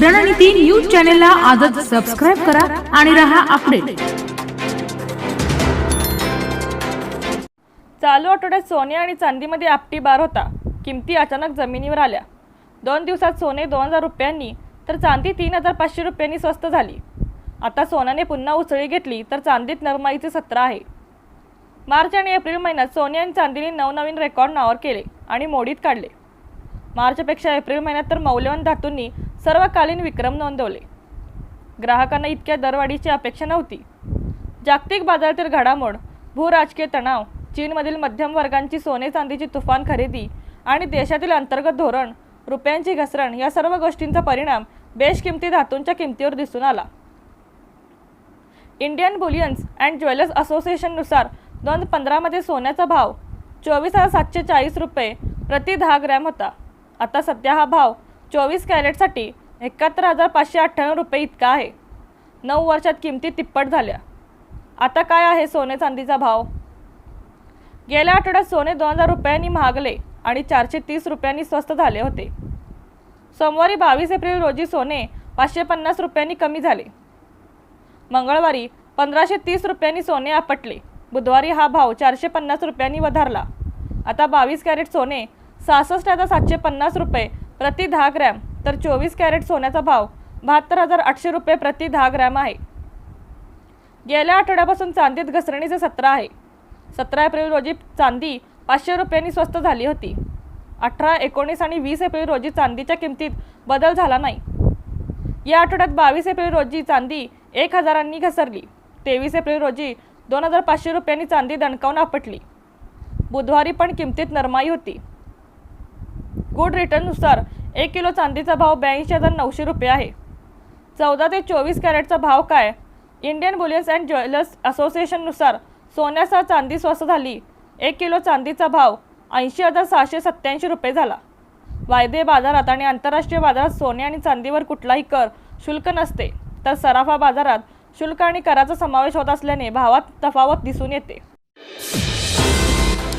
रणनीती न्यूज चॅनलला आजच सबस्क्राईब करा आणि रहा अपडेट चालू आठवड्यात सोने आणि चांदीमध्ये आपटी बार होता. किमती अचानक जमिनीवर आल्या. दोन दिवसात सोने दोन हजार रुपयांनी तर चांदी तीन हजार पाचशे रुपयांनी स्वस्त झाली. आता सोन्याने पुन्हा उसळी घेतली तर चांदीत नरमाईचे सत्र आहे. मार्च आणि एप्रिल महिन्यात सोने आणि चांदीने नवनवीन रेकॉर्ड नावर केले आणि मोडीत काढले. मार्चपेक्षा एप्रिल महिन्यात तर मौल्यवान धातूंनी सर्वकालीन विक्रम नोंदवले. ग्राहकांना इतक्या दरवाढीची अपेक्षा नव्हती. जागतिक बाजारातील घडामोड भूराजकीय तणाव चीनमधील मध्यम वर्गांची सोने चांदीची तुफान खरेदी आणि देशातील अंतर्गत धोरण रुपयांची घसरण या सर्व गोष्टींचा परिणाम बेशकिमती धातूंच्या किमतीवर दिसून आला. इंडियन बुलियन्स अँड ज्वेलर्स असोसिएशननुसार दोन हजार पंधरामध्ये सोन्याचा भाव चोवीस हजार सातशे चाळीस रुपये प्रति दहा ग्रॅम होता. आता सध्या हा भाव चोवीस कॅरेटसाठी एकाहत्तर हजार पाचशे अठ्ठ्याण्णव रुपये इतका आहे. नऊ वर्षात किमती तिप्पट झाल्या. आता काय आहे सोने चांदीचा भाव? गेल्या आठवड्यात सोने दोन हजार रुपयांनी महागले आणि चारशे तीस रुपयांनी स्वस्त झाले होते. सोमवारी बावीस एप्रिल रोजी सोने पाचशे पन्नास रुपयांनी कमी झाले. मंगळवारी पंधराशे तीस रुपयांनी सोने आपटले. बुधवारी हा भाव चारशे पन्नास रुपयांनी वधारला. आता बावीस कॅरेट सोने सहासष्ट हजार सातशे पन्नास रुपये प्रति दहा ग्रॅम तर चोवीस कॅरेट सोन्याचा भाव बहात्तर हजार आठशे रुपये प्रति दहा ग्रॅम आहे. गेल्या आठवड्यापासून चांदीत घसरणीचे सत्र आहे. सतरा एप्रिल रोजी चांदी पाचशे रुपयांनी स्वस्त झाली होती. अठरा एकोणीस आणि वीस एप्रिल रोजी चांदीच्या किमतीत बदल झाला नाही. या आठवड्यात बावीस एप्रिल रोजी चांदी एक हजारांनी घसरली. तेवीस एप्रिल रोजी दोन हजार पाचशे रुपयांनी चांदी दणकावून आपटली. बुधवारी पण किमतीत नरमाई होती. गुड रिटर्ननुसार एक किलो चांदीचा भाव ब्याऐंशी हजार नऊशे रुपये आहे. चौदा ते चोवीस कॅरेटचा भाव काय? इंडियन बुलियन्स अँड ज्वेलर्स असोसिएशननुसार सोन्यासह चांदी स्वस्त झाली. एक किलो चांदीचा भाव ऐंशी हजार सहाशे सत्त्याऐंशी रुपये झाला. वायदे बाजारात आणि आंतरराष्ट्रीय बाजारात सोने आणि चांदीवर कुठलाही कर शुल्क नसते तर सराफा बाजारात शुल्क आणि कराचा समावेश होत असल्याने भावात तफावत दिसून येते.